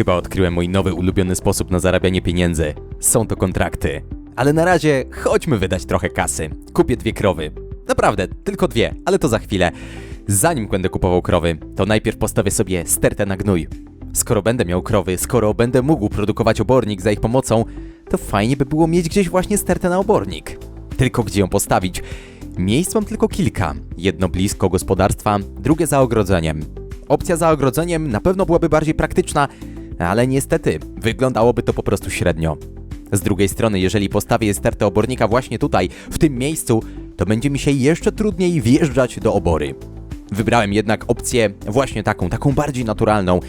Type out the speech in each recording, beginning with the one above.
Chyba odkryłem mój nowy ulubiony sposób na zarabianie pieniędzy. Są to kontrakty. Ale na razie chodźmy wydać trochę kasy. Kupię dwie krowy. Naprawdę, tylko dwie, ale to za chwilę. Zanim będę kupował krowy, to najpierw postawię sobie stertę na gnój. Skoro będę miał krowy, skoro będę mógł produkować obornik za ich pomocą, to fajnie by było mieć gdzieś właśnie stertę na obornik. Tylko gdzie ją postawić? Miejsc mam tylko kilka. Jedno blisko gospodarstwa, drugie za ogrodzeniem. Opcja za ogrodzeniem na pewno byłaby bardziej praktyczna, ale niestety wyglądałoby to po prostu średnio. Z drugiej strony, jeżeli postawię stertę obornika właśnie tutaj, w tym miejscu, to będzie mi się jeszcze trudniej wjeżdżać do obory. Wybrałem jednak opcję właśnie taką, taką bardziej naturalną,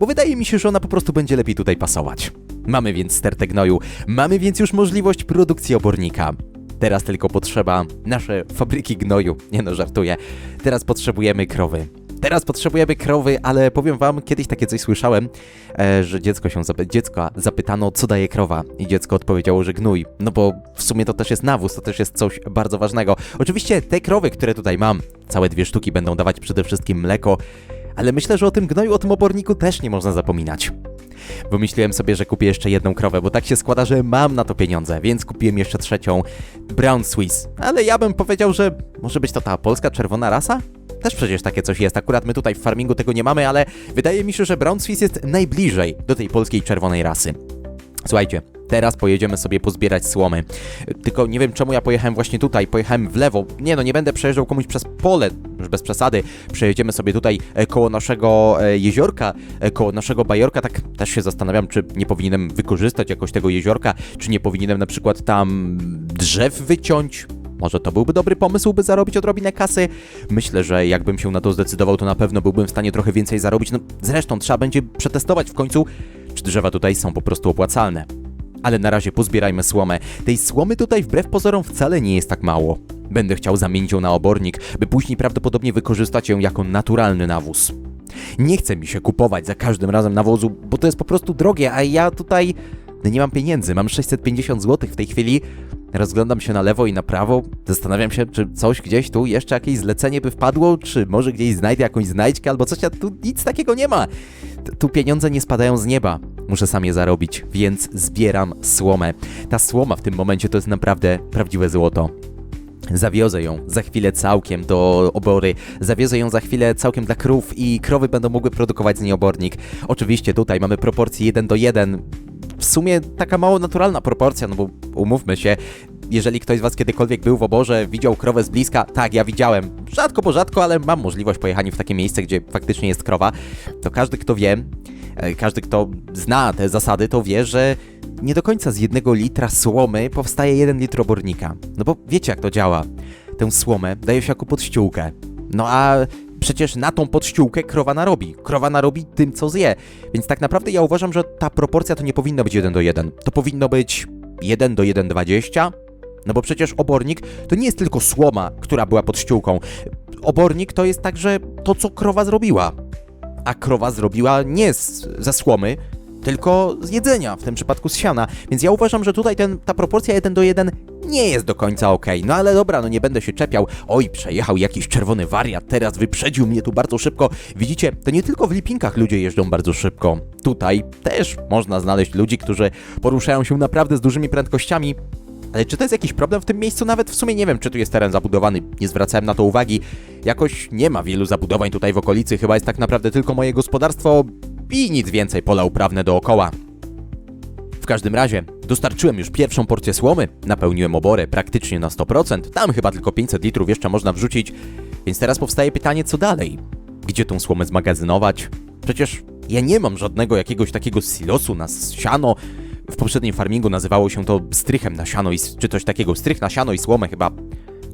bo wydaje mi się, że ona po prostu będzie lepiej tutaj pasować. Mamy więc stertę gnoju, mamy więc już możliwość produkcji obornika. Teraz tylko potrzeba nasze fabryki gnoju. Nie no, żartuję. Teraz potrzebujemy krowy. Teraz potrzebujemy krowy, ale powiem wam, kiedyś takie coś słyszałem, e, że dziecko się zapy- dziecka zapytano, co daje krowa. I dziecko odpowiedziało, że gnój. No bo w sumie to też jest nawóz, to też jest coś bardzo ważnego. Oczywiście te krowy, które tutaj mam, całe dwie sztuki będą dawać przede wszystkim mleko, ale myślę, że o tym gnoju, o tym oborniku też nie można zapominać. Wymyśliłem sobie, że kupię jeszcze jedną krowę, bo tak się składa, że mam na to pieniądze, więc kupiłem jeszcze trzecią Brown Swiss. Ale ja bym powiedział, że może być to ta polska czerwona rasa? Też przecież takie coś jest. Akurat my tutaj w farmingu tego nie mamy, ale wydaje mi się, że Brown Swiss jest najbliżej do tej polskiej czerwonej rasy. Słuchajcie, teraz pojedziemy sobie pozbierać słomy. Tylko nie wiem czemu ja pojechałem właśnie tutaj, pojechałem w lewo. Nie no, nie będę przejeżdżał komuś przez pole, już bez przesady. Przejedziemy sobie tutaj e, koło naszego e, jeziorka, e, koło naszego bajorka. Tak też się zastanawiam, czy nie powinienem wykorzystać jakoś tego jeziorka, czy nie powinienem na przykład tam drzew wyciąć. Może to byłby dobry pomysł, by zarobić odrobinę kasy? Myślę, że jakbym się na to zdecydował, to na pewno byłbym w stanie trochę więcej zarobić. No zresztą trzeba będzie przetestować w końcu, czy drzewa tutaj są po prostu opłacalne. Ale na razie pozbierajmy słomę. Tej słomy tutaj wbrew pozorom wcale nie jest tak mało. Będę chciał zamienić ją na obornik, by później prawdopodobnie wykorzystać ją jako naturalny nawóz. Nie chce mi się kupować za każdym razem nawozu, bo to jest po prostu drogie, a ja tutaj no nie mam pieniędzy. Mam 650 zł w tej chwili. Rozglądam się na lewo i na prawo. Zastanawiam się, czy coś gdzieś tu jeszcze jakieś zlecenie by wpadło, czy może gdzieś znajdę jakąś znajdźkę albo coś, a tu nic takiego nie ma. Tu pieniądze nie spadają z nieba. Muszę sam je zarobić, więc zbieram słomę. Ta słoma w tym momencie to jest naprawdę prawdziwe złoto. Zawiozę ją za chwilę całkiem do obory, zawiozę ją za chwilę całkiem dla krów i krowy będą mogły produkować z niej obornik. Oczywiście tutaj mamy proporcję 1 do 1. W sumie taka mało naturalna proporcja, no bo umówmy się, jeżeli ktoś z Was kiedykolwiek był w oborze, widział krowę z bliska, tak, ja widziałem. Rzadko, bo rzadko, ale mam możliwość pojechania w takie miejsce, gdzie faktycznie jest krowa. To każdy, kto wie, e, każdy, kto zna te zasady, to wie, że nie do końca z jednego litra słomy powstaje jeden litr obornika. No bo wiecie, jak to działa. Tę słomę daje się jako podściółkę. No a przecież na tą podściółkę krowa narobi. Krowa narobi tym, co zje. Więc tak naprawdę ja uważam, że ta proporcja to nie powinna być 1 do 1. To powinno być 1 do 1,20. No bo przecież obornik to nie jest tylko słoma, która była pod ściółką. Obornik to jest także to, co krowa zrobiła. A krowa zrobiła nie z, ze słomy, tylko z jedzenia, w tym przypadku z siana. Więc ja uważam, że tutaj ten, ta proporcja 1 do 1 nie jest do końca okej. No ale dobra, no nie będę się czepiał. Oj, przejechał jakiś czerwony wariat, teraz wyprzedził mnie tu bardzo szybko. Widzicie, to nie tylko w Lipinkach ludzie jeżdżą bardzo szybko. Tutaj też można znaleźć ludzi, którzy poruszają się naprawdę z dużymi prędkościami. Ale czy to jest jakiś problem w tym miejscu? Nawet w sumie nie wiem, czy tu jest teren zabudowany. Nie zwracałem na to uwagi. Jakoś nie ma wielu zabudowań tutaj w okolicy. Chyba jest tak naprawdę tylko moje gospodarstwo i nic więcej pola uprawne dookoła. Każdym razie, dostarczyłem już pierwszą porcję słomy, napełniłem oborę praktycznie na 100%, tam chyba tylko 500 litrów jeszcze można wrzucić, więc teraz powstaje pytanie, co dalej? Gdzie tą słomę zmagazynować? Przecież ja nie mam żadnego jakiegoś takiego silosu na siano. W poprzednim farmingu nazywało się to strychem na siano, i, czy coś takiego, strych na siano i słomę chyba.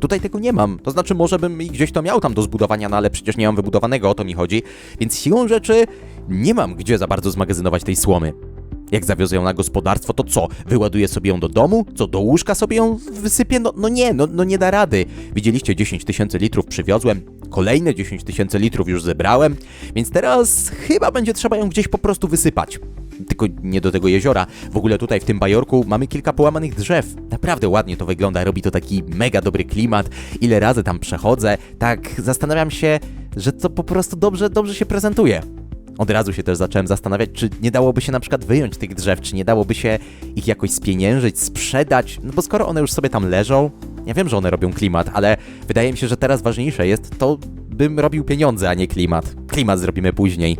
Tutaj tego nie mam. To znaczy, może bym i gdzieś to miał tam do zbudowania, no ale przecież nie mam wybudowanego, o to mi chodzi. Więc siłą rzeczy nie mam gdzie za bardzo zmagazynować tej słomy. Jak zawiozę ją na gospodarstwo, to co? Wyładuję sobie ją do domu? Co, do łóżka sobie ją wysypię? No, no nie, no, no nie da rady. Widzieliście, 10 tysięcy litrów przywiozłem, kolejne 10 tysięcy litrów już zebrałem, więc teraz chyba będzie trzeba ją gdzieś po prostu wysypać. Tylko nie do tego jeziora. W ogóle tutaj w tym bajorku mamy kilka połamanych drzew. Naprawdę ładnie to wygląda, robi to taki mega dobry klimat. Ile razy tam przechodzę, tak zastanawiam się, że to po prostu dobrze, dobrze się prezentuje. Od razu się też zacząłem zastanawiać, czy nie dałoby się na przykład wyjąć tych drzew, czy nie dałoby się ich jakoś spieniężyć, sprzedać, no bo skoro one już sobie tam leżą, ja wiem, że one robią klimat, ale wydaje mi się, że teraz ważniejsze jest to, bym robił pieniądze, a nie klimat. Klimat zrobimy później.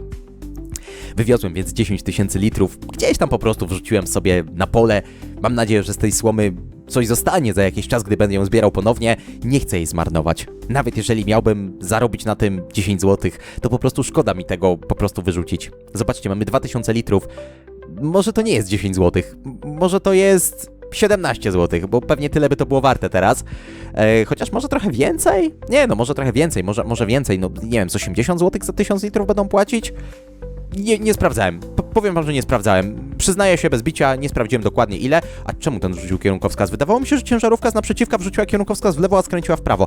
Wywiozłem więc 10 tysięcy litrów, gdzieś tam po prostu wrzuciłem sobie na pole. Mam nadzieję, że z tej słomy coś zostanie za jakiś czas, gdy będę ją zbierał ponownie. Nie chcę jej zmarnować. Nawet jeżeli miałbym zarobić na tym 10 zł, to po prostu szkoda mi tego po prostu wyrzucić. Zobaczcie, mamy 2000 litrów. Może to nie jest 10 zł, może to jest 17 zł, bo pewnie tyle by to było warte teraz. E, chociaż może trochę więcej? Nie, no może trochę więcej, może, może więcej, no nie wiem, z 80 zł za 1000 litrów będą płacić? Nie, nie sprawdzałem. P powiem wam, że nie sprawdzałem. Przyznaję się bez bicia, nie sprawdziłem dokładnie ile. A czemu ten wrzucił kierunkowskaz? Wydawało mi się, że ciężarówka z naprzeciwka wrzuciła kierunkowskaz w lewo, a skręciła w prawo.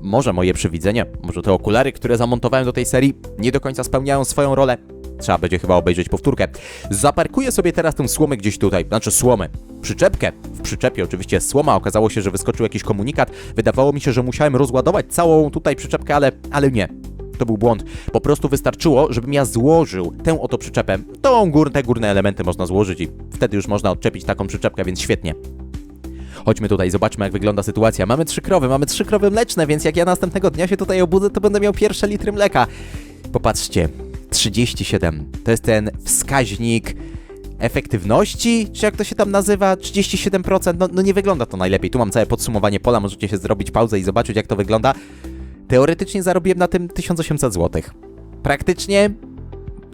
Może moje przewidzenie, może te okulary, które zamontowałem do tej serii, nie do końca spełniają swoją rolę. Trzeba będzie chyba obejrzeć powtórkę. Zaparkuję sobie teraz tę słomę gdzieś tutaj, znaczy słomę, przyczepkę. W przyczepie oczywiście słoma, okazało się, że wyskoczył jakiś komunikat. Wydawało mi się, że musiałem rozładować całą tutaj przyczepkę, ale, ale nie. To był błąd. Po prostu wystarczyło, żebym ja złożył tę oto przyczepę. Tą gór, te górne elementy można złożyć i wtedy już można odczepić taką przyczepkę, więc świetnie. Chodźmy tutaj, zobaczmy jak wygląda sytuacja. Mamy trzy krowy, mamy trzy krowy mleczne, więc jak ja następnego dnia się tutaj obudzę, to będę miał pierwsze litry mleka. Popatrzcie, 37. To jest ten wskaźnik efektywności, czy jak to się tam nazywa, 37%, no, no nie wygląda to najlepiej. Tu mam całe podsumowanie pola, możecie się zrobić pauzę i zobaczyć jak to wygląda. Teoretycznie zarobiłem na tym 1800 zł. Praktycznie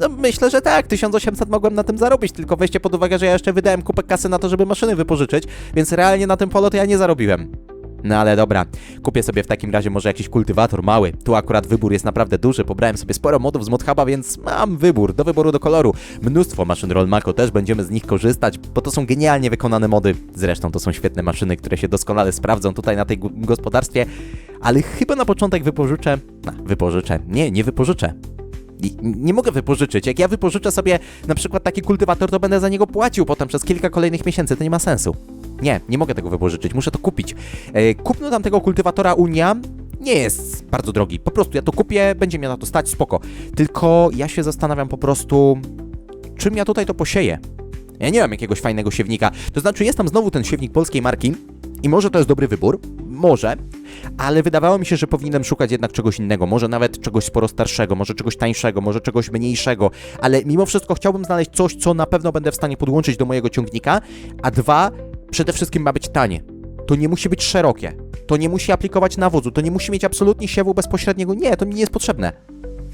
no myślę, że tak, 1800 mogłem na tym zarobić, tylko weźcie pod uwagę, że ja jeszcze wydałem kupę kasy na to, żeby maszyny wypożyczyć, więc realnie na tym polu to ja nie zarobiłem. No ale dobra, kupię sobie w takim razie może jakiś kultywator mały. Tu akurat wybór jest naprawdę duży, pobrałem sobie sporo modów z ModHuba, więc mam wybór, do wyboru do koloru. Mnóstwo maszyn Rollmaco, też będziemy z nich korzystać, bo to są genialnie wykonane mody. Zresztą to są świetne maszyny, które się doskonale sprawdzą tutaj na tej gospodarstwie, ale chyba na początek wypożyczę... No, wypożyczę. Nie, nie wypożyczę nie mogę wypożyczyć. Jak ja wypożyczę sobie na przykład taki kultywator, to będę za niego płacił potem przez kilka kolejnych miesięcy. To nie ma sensu. Nie, nie mogę tego wypożyczyć, muszę to kupić. E, kupno tamtego kultywatora Unia nie jest bardzo drogi. Po prostu ja to kupię, będzie mnie na to stać, spoko. Tylko ja się zastanawiam po prostu, czym ja tutaj to posieję. Ja nie mam jakiegoś fajnego siewnika. To znaczy, jest tam znowu ten siewnik polskiej marki i może to jest dobry wybór, może, ale wydawało mi się, że powinienem szukać jednak czegoś innego, może nawet czegoś sporo starszego, może czegoś tańszego, może czegoś mniejszego, ale mimo wszystko chciałbym znaleźć coś, co na pewno będę w stanie podłączyć do mojego ciągnika, a dwa, przede wszystkim ma być tanie. To nie musi być szerokie, to nie musi aplikować nawozu, to nie musi mieć absolutnie siewu bezpośredniego, nie, to mi nie jest potrzebne.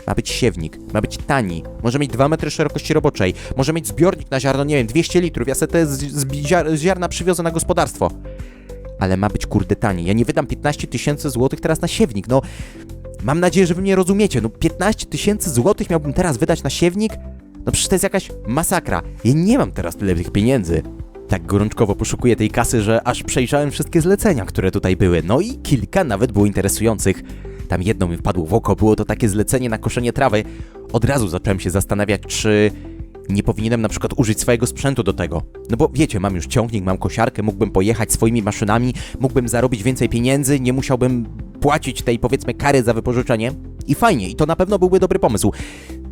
Ma być siewnik, ma być tani, może mieć 2 metry szerokości roboczej, może mieć zbiornik na ziarno, nie wiem, 200 litrów, ja sobie te z, z ziarna przywiozę na gospodarstwo ale ma być kurde tani. Ja nie wydam 15 tysięcy złotych teraz na siewnik, no... Mam nadzieję, że wy mnie rozumiecie. No 15 tysięcy złotych miałbym teraz wydać na siewnik? No przecież to jest jakaś masakra. Ja nie mam teraz tyle tych pieniędzy. Tak gorączkowo poszukuję tej kasy, że aż przejrzałem wszystkie zlecenia, które tutaj były. No i kilka nawet było interesujących. Tam jedno mi wpadło w oko, było to takie zlecenie na koszenie trawy. Od razu zacząłem się zastanawiać, czy nie powinienem na przykład użyć swojego sprzętu do tego. No bo wiecie, mam już ciągnik, mam kosiarkę, mógłbym pojechać swoimi maszynami, mógłbym zarobić więcej pieniędzy, nie musiałbym płacić tej powiedzmy kary za wypożyczenie. I fajnie, i to na pewno byłby dobry pomysł.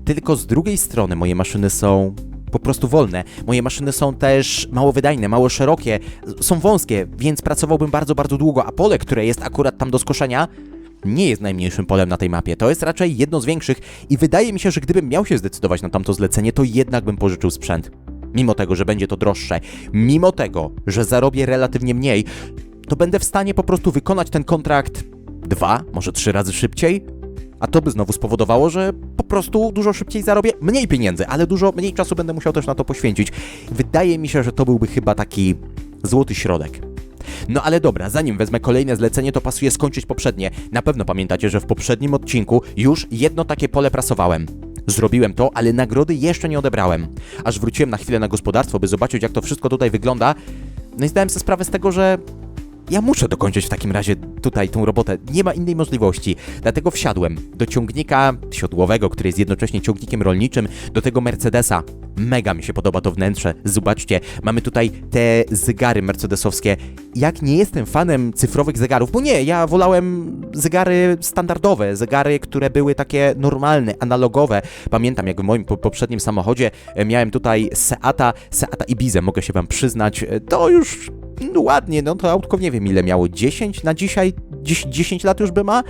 Tylko z drugiej strony moje maszyny są po prostu wolne. Moje maszyny są też mało wydajne, mało szerokie, są wąskie, więc pracowałbym bardzo, bardzo długo, a pole, które jest akurat tam do skoszenia, nie jest najmniejszym polem na tej mapie. To jest raczej jedno z większych i wydaje mi się, że gdybym miał się zdecydować na tamto zlecenie, to jednak bym pożyczył sprzęt. Mimo tego, że będzie to droższe, mimo tego, że zarobię relatywnie mniej, to będę w stanie po prostu wykonać ten kontrakt dwa, może trzy razy szybciej, a to by znowu spowodowało, że po prostu dużo szybciej zarobię mniej pieniędzy, ale dużo mniej czasu będę musiał też na to poświęcić. Wydaje mi się, że to byłby chyba taki złoty środek. No ale dobra, zanim wezmę kolejne zlecenie, to pasuje skończyć poprzednie. Na pewno pamiętacie, że w poprzednim odcinku już jedno takie pole prasowałem. Zrobiłem to, ale nagrody jeszcze nie odebrałem. Aż wróciłem na chwilę na gospodarstwo, by zobaczyć, jak to wszystko tutaj wygląda. No i zdałem sobie sprawę z tego, że ja muszę dokończyć w takim razie tutaj tą robotę. Nie ma innej możliwości. Dlatego wsiadłem do ciągnika siodłowego, który jest jednocześnie ciągnikiem rolniczym, do tego Mercedesa. Mega mi się podoba to wnętrze. Zobaczcie, mamy tutaj te zegary mercedesowskie. Jak nie jestem fanem cyfrowych zegarów, bo nie, ja wolałem zegary standardowe, zegary, które były takie normalne, analogowe. Pamiętam, jak w moim po- poprzednim samochodzie e, miałem tutaj Seata, Seata Ibizę, mogę się wam przyznać. E, To już no ładnie, no to autko nie wiem ile miało, 10 na dzisiaj, 10, 10 lat już by ma.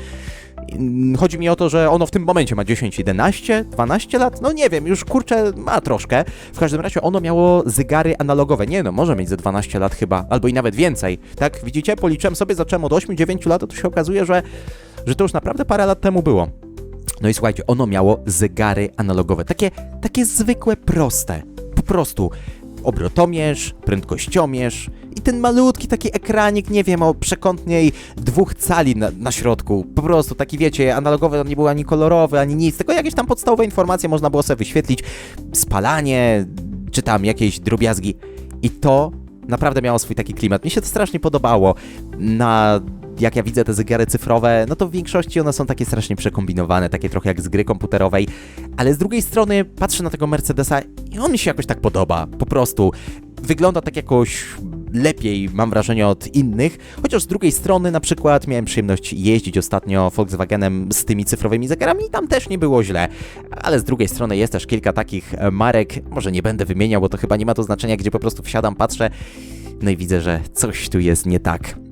Mm, Chodzi mi o to, że ono w tym momencie ma 10, 11, 12 lat, no nie wiem, już kurczę ma troszkę. W każdym razie ono miało zegary analogowe. Nie no, może mieć ze 12 lat chyba, albo i nawet więcej. Tak, widzicie, policzyłem sobie, zacząłem od 8, 9 lat, a tu się okazuje, że, że to już naprawdę parę lat temu było. No i słuchajcie, ono miało zegary analogowe, takie, takie zwykłe, proste. Po prostu obrotomierz, prędkościomierz i ten malutki taki ekranik, nie wiem, o przekątnej dwóch cali na, na środku. Po prostu taki, wiecie, analogowy, on nie był ani kolorowy, ani nic, tylko jakieś tam podstawowe informacje można było sobie wyświetlić. Spalanie, czy tam jakieś drobiazgi. I to naprawdę miało swój taki klimat. Mi się to strasznie podobało. Na jak ja widzę te zegary cyfrowe, no to w większości one są takie strasznie przekombinowane, takie trochę jak z gry komputerowej, ale z drugiej strony patrzę na tego Mercedesa i on mi się jakoś tak podoba, po prostu. Wygląda tak jakoś lepiej, mam wrażenie, od innych, chociaż z drugiej strony na przykład miałem przyjemność jeździć ostatnio Volkswagenem z tymi cyfrowymi zegarami i tam też nie było źle, ale z drugiej strony jest też kilka takich e, marek, może nie będę wymieniał, bo to chyba nie ma to znaczenia, gdzie po prostu wsiadam, patrzę, no i widzę, że coś tu jest nie tak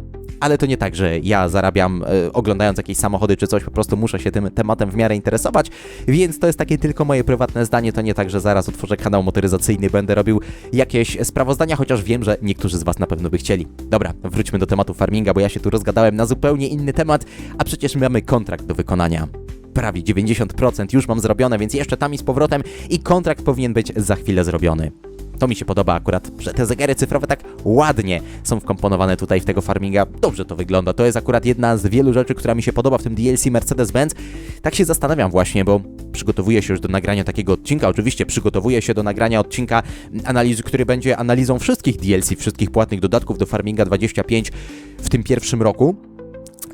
ale to nie tak, że ja zarabiam e, oglądając jakieś samochody czy coś, po prostu muszę się tym tematem w miarę interesować, więc to jest takie tylko moje prywatne zdanie, to nie tak, że zaraz otworzę kanał motoryzacyjny, będę robił jakieś sprawozdania, chociaż wiem, że niektórzy z Was na pewno by chcieli. Dobra, wróćmy do tematu farminga, bo ja się tu rozgadałem na zupełnie inny temat, a przecież mamy kontrakt do wykonania. Prawie 90% już mam zrobione, więc jeszcze tam i z powrotem i kontrakt powinien być za chwilę zrobiony. To mi się podoba akurat, że te zegary cyfrowe tak ładnie są wkomponowane tutaj w tego farminga. Dobrze to wygląda. To jest akurat jedna z wielu rzeczy, która mi się podoba w tym DLC Mercedes-Benz. Tak się zastanawiam właśnie, bo przygotowuję się już do nagrania takiego odcinka. Oczywiście przygotowuję się do nagrania odcinka analizy, który będzie analizą wszystkich DLC, wszystkich płatnych dodatków do Farminga 25 w tym pierwszym roku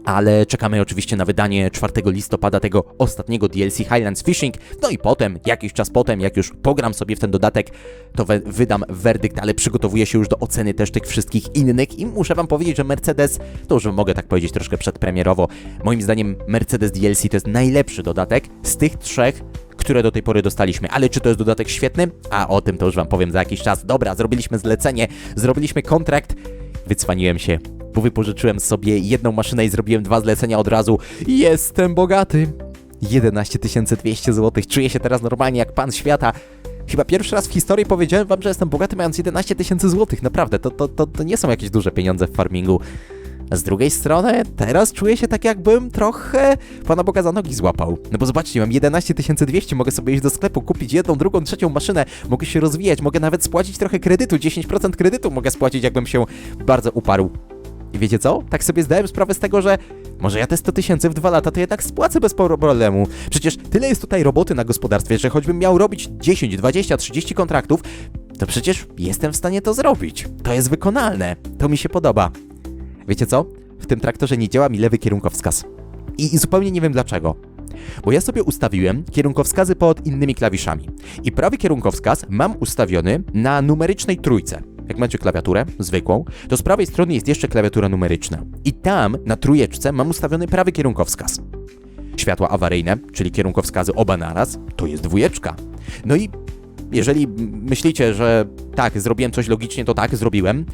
ale czekamy oczywiście na wydanie 4 listopada tego ostatniego DLC Highlands Fishing. No i potem, jakiś czas potem, jak już pogram sobie w ten dodatek, to we, wydam werdykt, ale przygotowuję się już do oceny też tych wszystkich innych i muszę wam powiedzieć, że Mercedes, to już mogę tak powiedzieć troszkę przedpremierowo, moim zdaniem Mercedes DLC to jest najlepszy dodatek z tych trzech, które do tej pory dostaliśmy. Ale czy to jest dodatek świetny? A o tym to już wam powiem za jakiś czas. Dobra, zrobiliśmy zlecenie, zrobiliśmy kontrakt, wycwaniłem się, bo wypożyczyłem sobie jedną maszynę i zrobiłem dwa zlecenia od razu. Jestem bogaty. 11 200 zł. Czuję się teraz normalnie jak pan świata. Chyba pierwszy raz w historii powiedziałem wam, że jestem bogaty mając 11 tysięcy złotych. Naprawdę, to, to, to, to nie są jakieś duże pieniądze w farmingu. Z drugiej strony, teraz czuję się tak, jakbym trochę Pana Boga za nogi złapał. No bo zobaczcie, mam 11 200, mogę sobie iść do sklepu, kupić jedną, drugą, trzecią maszynę, mogę się rozwijać, mogę nawet spłacić trochę kredytu, 10% kredytu mogę spłacić, jakbym się bardzo uparł. I wiecie co? Tak sobie zdałem sprawę z tego, że może ja te 100 tysięcy w dwa lata to jednak spłacę bez problemu. Przecież tyle jest tutaj roboty na gospodarstwie, że choćbym miał robić 10, 20, 30 kontraktów, to przecież jestem w stanie to zrobić. To jest wykonalne. To mi się podoba. Wiecie co? W tym traktorze nie działa mi lewy kierunkowskaz. I, I zupełnie nie wiem dlaczego. Bo ja sobie ustawiłem kierunkowskazy pod innymi klawiszami. I prawy kierunkowskaz mam ustawiony na numerycznej trójce. Jak macie klawiaturę zwykłą, to z prawej strony jest jeszcze klawiatura numeryczna. I tam na trójeczce mam ustawiony prawy kierunkowskaz. Światła awaryjne, czyli kierunkowskazy oba naraz, to jest dwójeczka. No i jeżeli myślicie, że tak, zrobiłem coś logicznie, to tak, zrobiłem.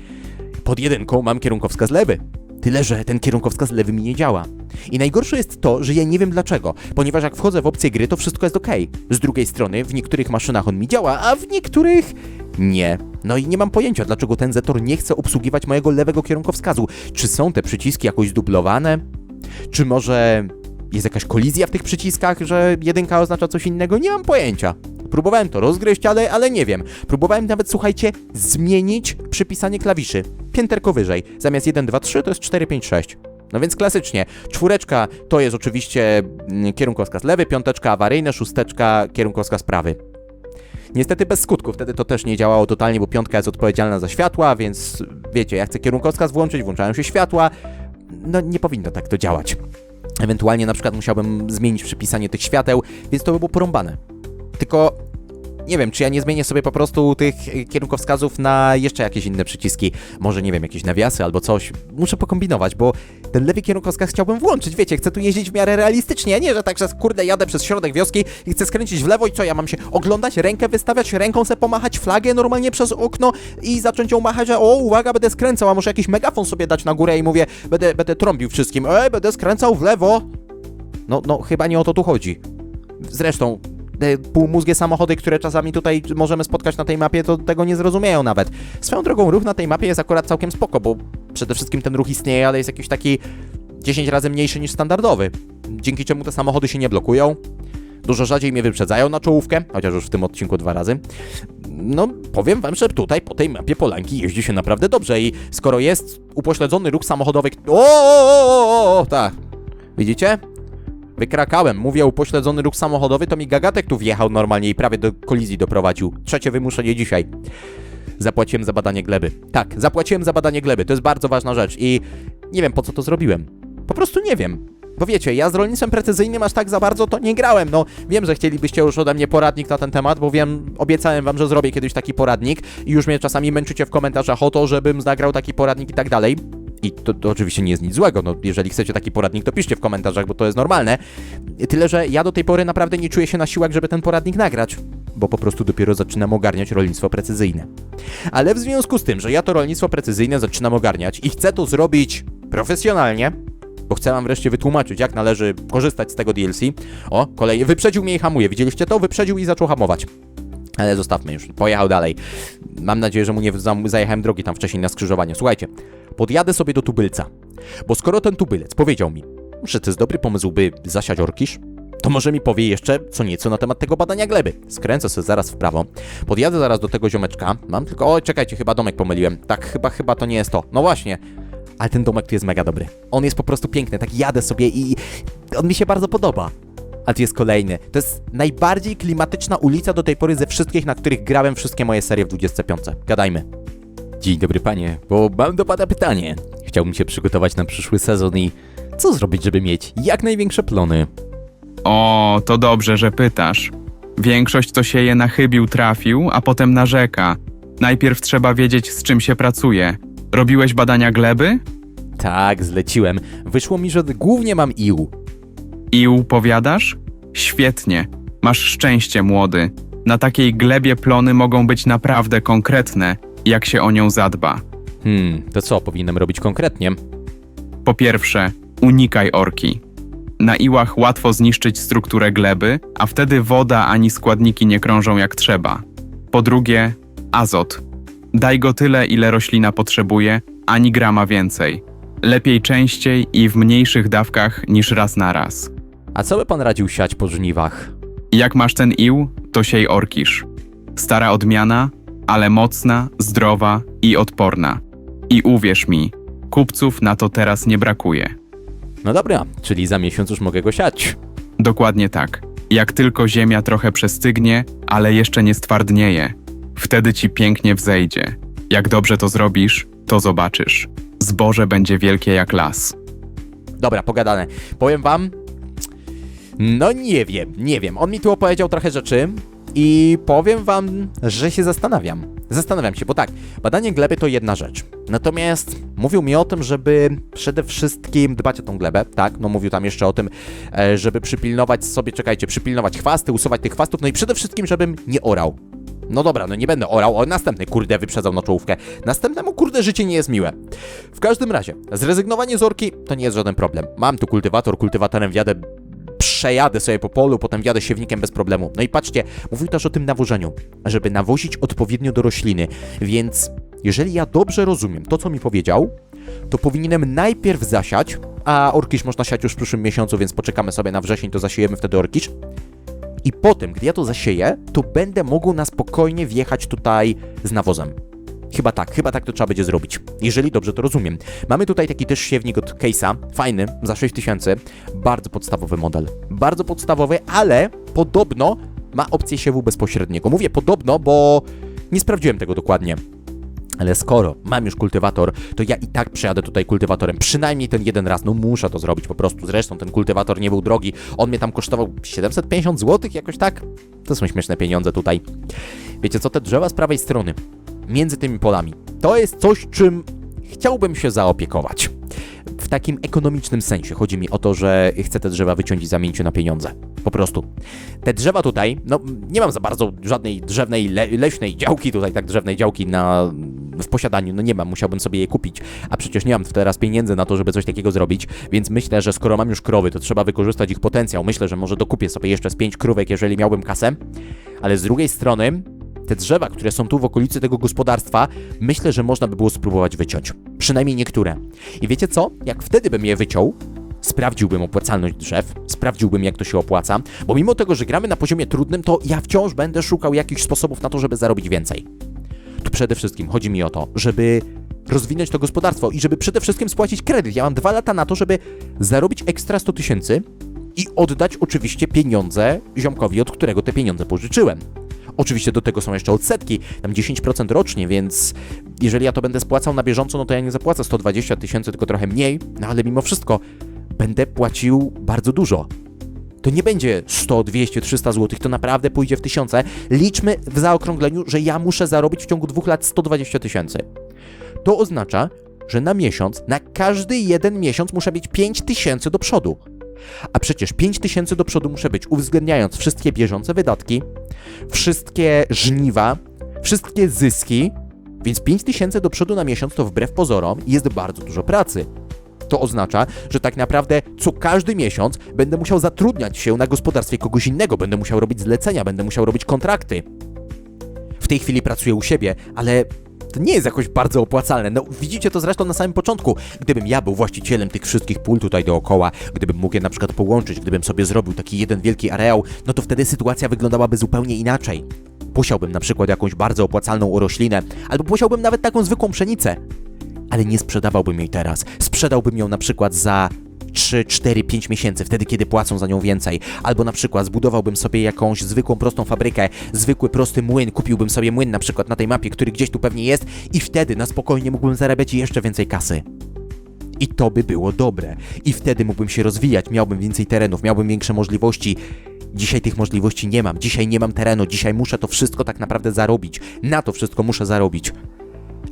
Pod jedynką mam kierunkowskaz lewy. Tyle, że ten kierunkowskaz lewy mi nie działa. I najgorsze jest to, że ja nie wiem dlaczego, ponieważ jak wchodzę w opcję gry, to wszystko jest ok. Z drugiej strony, w niektórych maszynach on mi działa, a w niektórych nie. No i nie mam pojęcia, dlaczego ten Zetor nie chce obsługiwać mojego lewego kierunkowskazu. Czy są te przyciski jakoś zdublowane? Czy może jest jakaś kolizja w tych przyciskach, że jedynka oznacza coś innego? Nie mam pojęcia. Próbowałem to rozgryźć, ale, ale nie wiem. Próbowałem nawet, słuchajcie, zmienić przypisanie klawiszy. Pięterko wyżej. Zamiast 1, 2, 3 to jest 4, 5, 6. No więc klasycznie. Czwóreczka to jest oczywiście mm, kierunkowskaz lewy, piąteczka awaryjne, szósteczka kierunkowskaz prawy. Niestety bez skutku, wtedy to też nie działało totalnie, bo piątka jest odpowiedzialna za światła, więc wiecie, ja chcę kierunkowskaz włączyć, włączają się światła. No nie powinno tak to działać. Ewentualnie na przykład musiałbym zmienić przypisanie tych świateł, więc to by było porąbane. Tylko nie wiem, czy ja nie zmienię sobie po prostu tych y, kierunkowskazów na jeszcze jakieś inne przyciski. Może, nie wiem, jakieś nawiasy albo coś. Muszę pokombinować, bo ten lewy kierunkowskaz chciałbym włączyć. Wiecie, chcę tu jeździć w miarę realistycznie, nie, że tak, że kurde, jadę przez środek wioski i chcę skręcić w lewo i co, ja mam się oglądać, rękę wystawiać, ręką se pomachać flagę normalnie przez okno i zacząć ją machać, że o, uwaga, będę skręcał, a może jakiś megafon sobie dać na górę i mówię, będę, będę trąbił wszystkim, ej, będę skręcał w lewo. No, no, chyba nie o to tu chodzi. Zresztą, półmózgie samochody, które czasami tutaj możemy spotkać na tej mapie, to tego nie zrozumieją nawet. Swoją drogą ruch na tej mapie jest akurat całkiem spoko, bo przede wszystkim ten ruch istnieje, ale jest jakiś taki 10 razy mniejszy niż standardowy. Dzięki czemu te samochody się nie blokują. Dużo rzadziej mnie wyprzedzają na czołówkę, chociaż już w tym odcinku dwa razy. No, powiem wam, że tutaj po tej mapie Polanki jeździ się naprawdę dobrze i skoro jest upośledzony ruch samochodowy... O tak. Widzicie? Wykrakałem, mówię upośledzony ruch samochodowy, to mi gagatek tu wjechał normalnie i prawie do kolizji doprowadził. Trzecie wymuszenie dzisiaj. Zapłaciłem za badanie gleby. Tak, zapłaciłem za badanie gleby, to jest bardzo ważna rzecz i nie wiem po co to zrobiłem. Po prostu nie wiem. Bo wiecie, ja z rolnictwem precyzyjnym aż tak za bardzo to nie grałem. No, wiem, że chcielibyście już ode mnie poradnik na ten temat, bo wiem, obiecałem wam, że zrobię kiedyś taki poradnik i już mnie czasami męczycie w komentarzach o to, żebym nagrał taki poradnik i tak dalej. I to, to oczywiście nie jest nic złego, no jeżeli chcecie taki poradnik, to piszcie w komentarzach, bo to jest normalne. Tyle, że ja do tej pory naprawdę nie czuję się na siłach, żeby ten poradnik nagrać, bo po prostu dopiero zaczynam ogarniać rolnictwo precyzyjne. Ale w związku z tym, że ja to rolnictwo precyzyjne zaczynam ogarniać i chcę to zrobić profesjonalnie, bo chcę wam wreszcie wytłumaczyć, jak należy korzystać z tego DLC. O, kolej, wyprzedził mnie i hamuje. Widzieliście to? Wyprzedził i zaczął hamować. Ale zostawmy już, pojechał dalej. Mam nadzieję, że mu nie za- zajechałem drogi tam wcześniej na skrzyżowaniu. Słuchajcie, podjadę sobie do tubylca. Bo skoro ten tubylec powiedział mi, że to jest dobry pomysł, by zasiać orkisz, to może mi powie jeszcze co nieco na temat tego badania gleby. Skręcę sobie zaraz w prawo, podjadę zaraz do tego ziomeczka. Mam tylko, o czekajcie, chyba domek pomyliłem. Tak, chyba, chyba to nie jest to. No właśnie. Ale ten domek tu jest mega dobry. On jest po prostu piękny, tak jadę sobie i on mi się bardzo podoba. A tu jest kolejny. To jest najbardziej klimatyczna ulica do tej pory ze wszystkich, na których grałem wszystkie moje serie w 25. Gadajmy. Dzień dobry panie, bo mam do pana pytanie. Chciałbym się przygotować na przyszły sezon i co zrobić, żeby mieć jak największe plony? O, to dobrze, że pytasz. Większość to sieje na chybił trafił, a potem narzeka. Najpierw trzeba wiedzieć, z czym się pracuje. Robiłeś badania gleby? Tak, zleciłem. Wyszło mi, że głównie mam ił. I powiadasz? Świetnie. Masz szczęście, młody. Na takiej glebie plony mogą być naprawdę konkretne, jak się o nią zadba. Hmm, to co powinienem robić konkretnie? Po pierwsze, unikaj orki. Na iłach łatwo zniszczyć strukturę gleby, a wtedy woda ani składniki nie krążą jak trzeba. Po drugie, azot. Daj go tyle, ile roślina potrzebuje, ani grama więcej. Lepiej częściej i w mniejszych dawkach niż raz na raz. A co by pan radził siać po żniwach? Jak masz ten ił, to siej orkisz. Stara odmiana, ale mocna, zdrowa i odporna. I uwierz mi, kupców na to teraz nie brakuje. No dobra, czyli za miesiąc już mogę go siać. Dokładnie tak. Jak tylko ziemia trochę przestygnie, ale jeszcze nie stwardnieje, wtedy ci pięknie wzejdzie. Jak dobrze to zrobisz, to zobaczysz. Zboże będzie wielkie jak las. Dobra, pogadane. Powiem wam. No nie wiem, nie wiem. On mi tu opowiedział trochę rzeczy i powiem wam, że się zastanawiam. Zastanawiam się, bo tak, badanie gleby to jedna rzecz. Natomiast mówił mi o tym, żeby przede wszystkim dbać o tą glebę, tak? No mówił tam jeszcze o tym, e, żeby przypilnować sobie, czekajcie, przypilnować chwasty, usuwać tych chwastów, no i przede wszystkim, żebym nie orał. No dobra, no nie będę orał, o następny kurde wyprzedzał na czołówkę. Następnemu kurde życie nie jest miłe. W każdym razie, zrezygnowanie z orki to nie jest żaden problem. Mam tu kultywator, kultywatorem wjadę, przejadę sobie po polu, potem wjadę siewnikiem bez problemu. No i patrzcie, mówił też o tym nawożeniu, żeby nawozić odpowiednio do rośliny, więc jeżeli ja dobrze rozumiem to, co mi powiedział, to powinienem najpierw zasiać, a orkisz można siać już w przyszłym miesiącu, więc poczekamy sobie na wrzesień, to zasiejemy wtedy orkisz. I potem, gdy ja to zasieję, to będę mógł na spokojnie wjechać tutaj z nawozem. Chyba tak, chyba tak to trzeba będzie zrobić. Jeżeli dobrze to rozumiem. Mamy tutaj taki też siewnik od Case'a, fajny, za 6000, bardzo podstawowy model. Bardzo podstawowy, ale podobno ma opcję siewu bezpośredniego. Mówię podobno, bo nie sprawdziłem tego dokładnie. Ale skoro mam już kultywator, to ja i tak przejadę tutaj kultywatorem. Przynajmniej ten jeden raz. No muszę to zrobić po prostu. Zresztą ten kultywator nie był drogi. On mnie tam kosztował 750 zł, jakoś tak. To są śmieszne pieniądze tutaj. Wiecie co, te drzewa z prawej strony, między tymi polami, to jest coś, czym chciałbym się zaopiekować. W takim ekonomicznym sensie. Chodzi mi o to, że chcę te drzewa wyciąć i zamienić na pieniądze. Po prostu. Te drzewa tutaj, no nie mam za bardzo żadnej drzewnej, le leśnej działki tutaj, tak drzewnej działki na, w posiadaniu, no nie mam, musiałbym sobie je kupić, a przecież nie mam teraz pieniędzy na to, żeby coś takiego zrobić, więc myślę, że skoro mam już krowy, to trzeba wykorzystać ich potencjał. Myślę, że może dokupię sobie jeszcze z pięć krówek, jeżeli miałbym kasę, ale z drugiej strony te drzewa, które są tu w okolicy tego gospodarstwa, myślę, że można by było spróbować wyciąć. Przynajmniej niektóre. I wiecie co? Jak wtedy bym je wyciął, sprawdziłbym opłacalność drzew, sprawdziłbym jak to się opłaca, bo mimo tego, że gramy na poziomie trudnym, to ja wciąż będę szukał jakichś sposobów na to, żeby zarobić więcej. Tu przede wszystkim chodzi mi o to, żeby rozwinąć to gospodarstwo i żeby przede wszystkim spłacić kredyt. Ja mam dwa lata na to, żeby zarobić ekstra 100 tysięcy i oddać oczywiście pieniądze ziomkowi, od którego te pieniądze pożyczyłem. Oczywiście do tego są jeszcze odsetki, tam 10% rocznie, więc jeżeli ja to będę spłacał na bieżąco, no to ja nie zapłacę 120 tysięcy, tylko trochę mniej, no ale mimo wszystko będę płacił bardzo dużo. To nie będzie 100, 200, 300 zł, to naprawdę pójdzie w tysiące. Liczmy w zaokrągleniu, że ja muszę zarobić w ciągu dwóch lat 120 tysięcy. To oznacza, że na miesiąc, na każdy jeden miesiąc muszę mieć 5 tysięcy do przodu. A przecież 5 tysięcy do przodu muszę być, uwzględniając wszystkie bieżące wydatki, wszystkie żniwa, wszystkie zyski, więc 5 tysięcy do przodu na miesiąc to wbrew pozorom jest bardzo dużo pracy. To oznacza, że tak naprawdę co każdy miesiąc będę musiał zatrudniać się na gospodarstwie kogoś innego, będę musiał robić zlecenia, będę musiał robić kontrakty. W tej chwili pracuję u siebie, ale to nie jest jakoś bardzo opłacalne. No, widzicie to zresztą na samym początku. Gdybym ja był właścicielem tych wszystkich pól tutaj dookoła, gdybym mógł je na przykład połączyć, gdybym sobie zrobił taki jeden wielki areał, no to wtedy sytuacja wyglądałaby zupełnie inaczej. Posiałbym na przykład jakąś bardzo opłacalną roślinę, albo posiałbym nawet taką zwykłą pszenicę. Ale nie sprzedawałbym jej teraz. Sprzedałbym ją na przykład za 3, 4, 5 miesięcy, wtedy kiedy płacą za nią więcej. Albo na przykład zbudowałbym sobie jakąś zwykłą, prostą fabrykę, zwykły, prosty młyn, kupiłbym sobie młyn na przykład na tej mapie, który gdzieś tu pewnie jest i wtedy na spokojnie mógłbym zarabiać jeszcze więcej kasy. I to by było dobre. I wtedy mógłbym się rozwijać, miałbym więcej terenów, miałbym większe możliwości. Dzisiaj tych możliwości nie mam, dzisiaj nie mam terenu, dzisiaj muszę to wszystko tak naprawdę zarobić. Na to wszystko muszę zarobić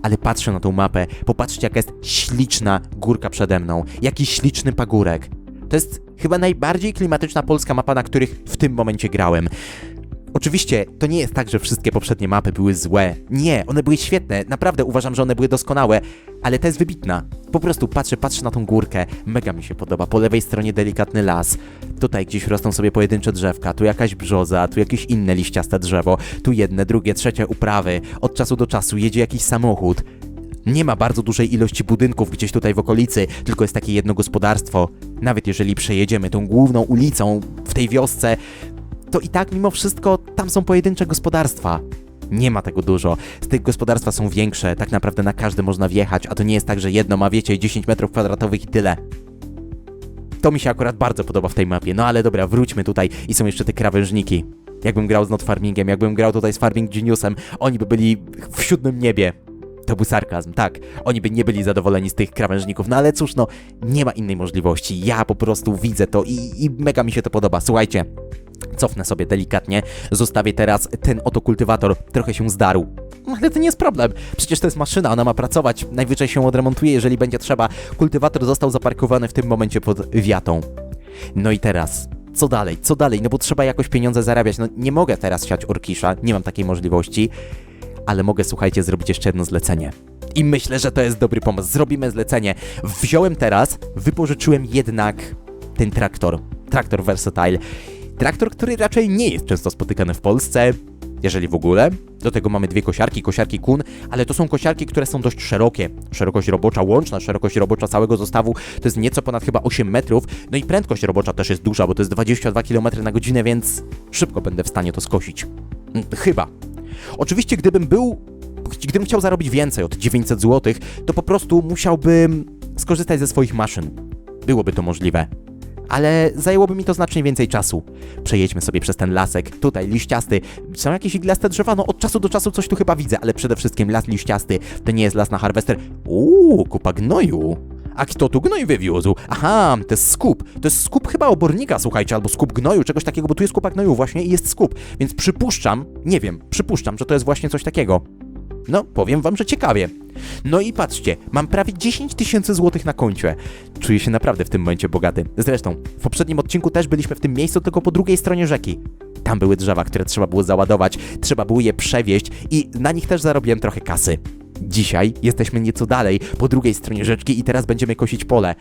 ale patrzę na tą mapę, popatrzcie jaka jest śliczna górka przede mną, jaki śliczny pagórek. To jest chyba najbardziej klimatyczna polska mapa, na których w tym momencie grałem. Oczywiście to nie jest tak, że wszystkie poprzednie mapy były złe. Nie, one były świetne, naprawdę uważam, że one były doskonałe, ale ta jest wybitna. Po prostu patrzę, patrzę na tą górkę, mega mi się podoba. Po lewej stronie delikatny las, tutaj gdzieś rosną sobie pojedyncze drzewka, tu jakaś brzoza, tu jakieś inne liściaste drzewo, tu jedne, drugie, trzecie uprawy. Od czasu do czasu jedzie jakiś samochód. Nie ma bardzo dużej ilości budynków gdzieś tutaj w okolicy, tylko jest takie jedno gospodarstwo. Nawet jeżeli przejedziemy tą główną ulicą w tej wiosce, to i tak mimo wszystko tam są pojedyncze gospodarstwa. Nie ma tego dużo. Z tych gospodarstwa są większe, tak naprawdę na każde można wjechać, a to nie jest tak, że jedno ma, wiecie, 10 metrów kwadratowych i tyle. To mi się akurat bardzo podoba w tej mapie. No ale dobra, wróćmy tutaj i są jeszcze te krawężniki. Jakbym grał z Not Farmingiem, jakbym grał tutaj z Farming Geniusem, oni by byli w siódmym niebie. To był sarkazm, tak. Oni by nie byli zadowoleni z tych krawężników, no ale cóż, no, nie ma innej możliwości. Ja po prostu widzę to i, i mega mi się to podoba. Słuchajcie, Cofnę sobie delikatnie, zostawię teraz ten oto kultywator, trochę się zdarł. Ale to nie jest problem, przecież to jest maszyna, ona ma pracować, najwyżej się odremontuje, jeżeli będzie trzeba. Kultywator został zaparkowany w tym momencie pod wiatą. No i teraz, co dalej, co dalej, no bo trzeba jakoś pieniądze zarabiać, no nie mogę teraz siać orkisza, nie mam takiej możliwości, ale mogę, słuchajcie, zrobić jeszcze jedno zlecenie. I myślę, że to jest dobry pomysł, zrobimy zlecenie. Wziąłem teraz, wypożyczyłem jednak ten traktor, traktor Versatile. Traktor, który raczej nie jest często spotykany w Polsce, jeżeli w ogóle. Do tego mamy dwie kosiarki, kosiarki Kun, ale to są kosiarki, które są dość szerokie. Szerokość robocza łączna, szerokość robocza całego zestawu to jest nieco ponad chyba 8 metrów, no i prędkość robocza też jest duża, bo to jest 22 km na godzinę, więc szybko będę w stanie to skosić. Mm, Chyba. Oczywiście, gdybym był, gdybym chciał zarobić więcej od 900 zł, to po prostu musiałbym skorzystać ze swoich maszyn. Byłoby to możliwe. Ale zajęłoby mi to znacznie więcej czasu. Przejedźmy sobie przez ten lasek, tutaj liściasty. Są jakieś iglaste drzewa? No od czasu do czasu coś tu chyba widzę, ale przede wszystkim las liściasty. To nie jest las na harwester. Uuu, kupa gnoju. A kto tu gnoj wywiózł? Aha, to jest skup. To jest skup chyba obornika, słuchajcie, albo skup gnoju, czegoś takiego, bo tu jest kupa gnoju właśnie i jest skup. Więc przypuszczam, nie wiem, przypuszczam, że to jest właśnie coś takiego. No, powiem wam, że ciekawie. No i patrzcie, mam prawie 10 tysięcy złotych na koncie. Czuję się naprawdę w tym momencie bogaty. Zresztą, w poprzednim odcinku też byliśmy w tym miejscu, tylko po drugiej stronie rzeki. Tam były drzewa, które trzeba było załadować, trzeba było je przewieźć i na nich też zarobiłem trochę kasy. Dzisiaj jesteśmy nieco dalej, po drugiej stronie rzeczki i teraz będziemy kosić pole.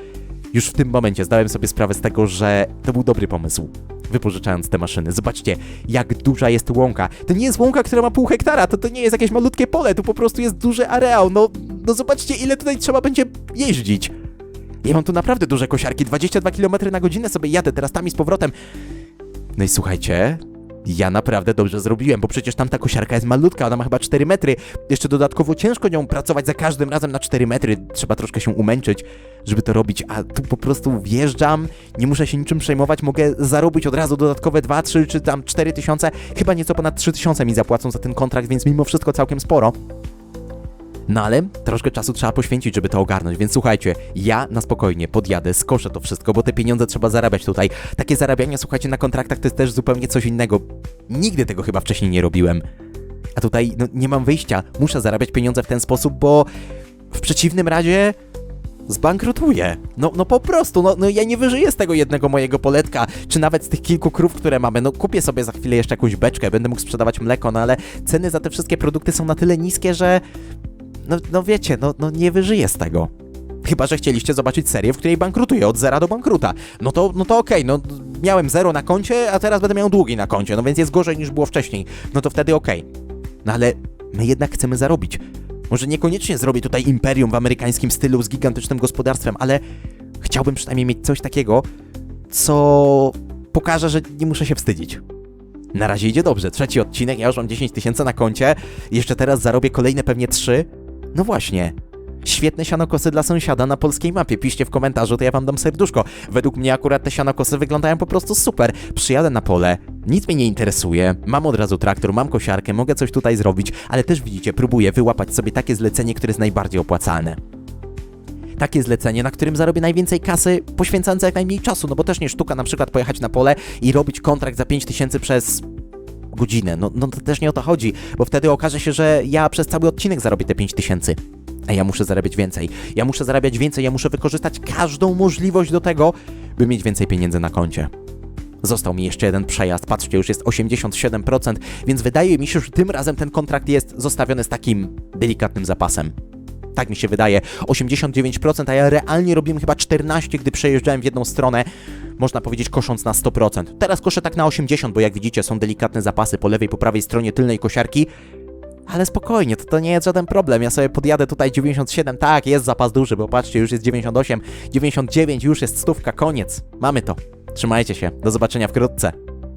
Już w tym momencie zdałem sobie sprawę z tego, że to był dobry pomysł. Wypożyczając te maszyny. Zobaczcie, jak duża jest łąka. To nie jest łąka, która ma pół hektara, to, to nie jest jakieś malutkie pole, tu po prostu jest duży areał. No, no zobaczcie, ile tutaj trzeba będzie jeździć. Ja mam tu naprawdę duże kosiarki, 22 km na godzinę sobie jadę teraz tam i z powrotem. No i słuchajcie, ja naprawdę dobrze zrobiłem, bo przecież tamta kosiarka jest malutka, ona ma chyba 4 metry. Jeszcze dodatkowo ciężko nią pracować za każdym razem na 4 metry. Trzeba troszkę się umęczyć, żeby to robić, a tu po prostu wjeżdżam, nie muszę się niczym przejmować, mogę zarobić od razu dodatkowe 2, 3 czy tam 4 tysiące. Chyba nieco ponad 3 tysiące mi zapłacą za ten kontrakt, więc mimo wszystko całkiem sporo. No ale troszkę czasu trzeba poświęcić, żeby to ogarnąć, więc słuchajcie, ja na spokojnie podjadę, skoszę to wszystko, bo te pieniądze trzeba zarabiać tutaj. Takie zarabianie, słuchajcie, na kontraktach to jest też zupełnie coś innego. Nigdy tego chyba wcześniej nie robiłem. A tutaj no, nie mam wyjścia, muszę zarabiać pieniądze w ten sposób, bo w przeciwnym razie zbankrutuję. No, no po prostu, no, no ja nie wyżyję z tego jednego mojego poletka, czy nawet z tych kilku krów, które mamy. No kupię sobie za chwilę jeszcze jakąś beczkę, będę mógł sprzedawać mleko, no ale ceny za te wszystkie produkty są na tyle niskie, że no, no wiecie, no, no nie wyżyję z tego. Chyba, że chcieliście zobaczyć serię, w której bankrutuję od zera do bankruta. No to, no to okej, no miałem zero na koncie, a teraz będę miał długi na koncie, no więc jest gorzej niż było wcześniej. No to wtedy okej. No ale my jednak chcemy zarobić. Może niekoniecznie zrobię tutaj imperium w amerykańskim stylu z gigantycznym gospodarstwem, ale chciałbym przynajmniej mieć coś takiego, co pokaże, że nie muszę się wstydzić. Na razie idzie dobrze. Trzeci odcinek, ja już mam 10 tysięcy na koncie. Jeszcze teraz zarobię kolejne pewnie 3. No właśnie. Świetne sianokosy dla sąsiada na polskiej mapie. Piszcie w komentarzu, to ja wam dam serduszko. Według mnie akurat te sianokosy wyglądają po prostu super. Przyjadę na pole, nic mnie nie interesuje, mam od razu traktor, mam kosiarkę, mogę coś tutaj zrobić, ale też widzicie, próbuję wyłapać sobie takie zlecenie, które jest najbardziej opłacalne. Takie zlecenie, na którym zarobię najwięcej kasy, poświęcając jak najmniej czasu, no bo też nie sztuka na przykład pojechać na pole i robić kontrakt za 5000 przez godzinę. No, no to też nie o to chodzi, bo wtedy okaże się, że ja przez cały odcinek zarobię te 5000. A ja muszę zarabiać więcej. Ja muszę zarabiać więcej, ja muszę wykorzystać każdą możliwość do tego, by mieć więcej pieniędzy na koncie. Został mi jeszcze jeden przejazd, patrzcie, już jest 87%, więc wydaje mi się, że tym razem ten kontrakt jest zostawiony z takim delikatnym zapasem. Tak mi się wydaje, 89%, a ja realnie robiłem chyba 14, gdy przejeżdżałem w jedną stronę, można powiedzieć kosząc na 100%. Teraz koszę tak na 80, bo jak widzicie są delikatne zapasy po lewej, po prawej stronie tylnej kosiarki, ale spokojnie, to, to nie jest żaden problem. Ja sobie podjadę tutaj 97, tak, jest zapas duży, bo patrzcie, już jest 98, 99, już jest stówka, koniec. Mamy to. Trzymajcie się, do zobaczenia wkrótce.